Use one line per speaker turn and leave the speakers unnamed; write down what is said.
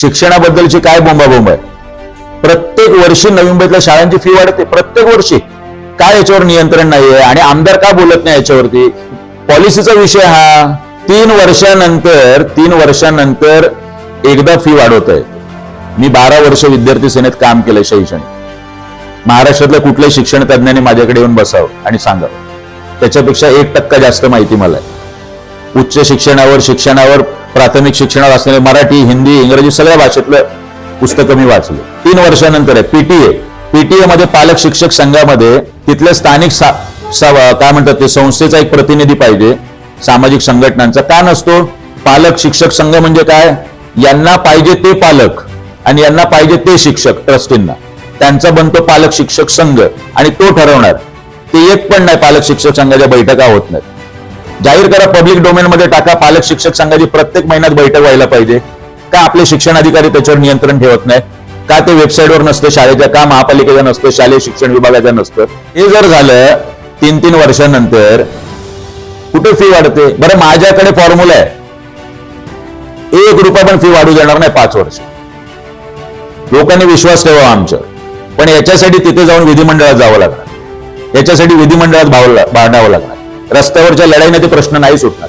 शिक्षणाबद्दलची काय बोंबाबोंब आहे? प्रत्येक वर्षी नवी मुंबईतल्या शाळांची फी वाढते. प्रत्येक वर्षी. काय याच्यावर नियंत्रण नाहीये? आणि आमदार का बोलत नाही याच्यावरती? पॉलिसीचा विषय हा. तीन वर्षानंतर तीन वर्षानंतर एकदा फी वाढवत आहे मी बारा वर्ष विद्यार्थी सेनेत काम केलंय शैक्षणिक. महाराष्ट्रातल्या कुठल्याही शिक्षण तज्ञांनी माझ्याकडे येऊन बसावं आणि सांगावं. त्याच्यापेक्षा एक टक्का जास्त माहिती मला आहे. उच्च शिक्षणावर शिक्षणावर प्राथमिक शिक्षणावर असलेले मराठी हिंदी इंग्रजी सगळ्या भाषेतलं पुस्तकं मी वाचलं. तीन वर्षानंतर आहे. पीटीए पीटीए मध्ये पालक शिक्षक संघामध्ये तिथल्या स्थानिक सा- सा- काय म्हणतात ते संस्थेचा एक प्रतिनिधी पाहिजे. सामाजिक संघटनांचा का नसतो? पालक शिक्षक संघ म्हणजे काय? यांना पाहिजे ते पालक आणि यांना पाहिजे ते शिक्षक ट्रस्टींना. त्यांचा बनतो पालक शिक्षक संघ आणि तो ठरवणार. ते एक पण नाही पालक शिक्षक संघाच्या बैठका होत नाहीत. जाहीर करा पब्लिक डोमेन मध्ये टाका. पालक शिक्षक संघाची प्रत्येक महिन्यात बैठक व्हायला पाहिजे. का आपले शिक्षण अधिकारी त्याच्यावर नियंत्रण ठेवत नाही का ते वेबसाईटवर नसतं शाळेच्या का महापालिकेचं नसतं शालेय शिक्षण विभागाचं नसतं? हे जर झालं तीन तीन वर्षानंतर कुठे फी वाढते? बरं माझ्याकडे फॉर्म्युला आहे. एक रुपया पण फी वाढू देणार नाही पाच वर्ष. लोकांनी विश्वास ठेवा आमच्यावर. पण याच्यासाठी तिथे जाऊन विधिमंडळात जावं लागणार. याच्यासाठी विधिमंडळात भाव भांडावं लागणार. रस्त्यावरच्या लढाईने ते प्रश्न नाही सुटणार.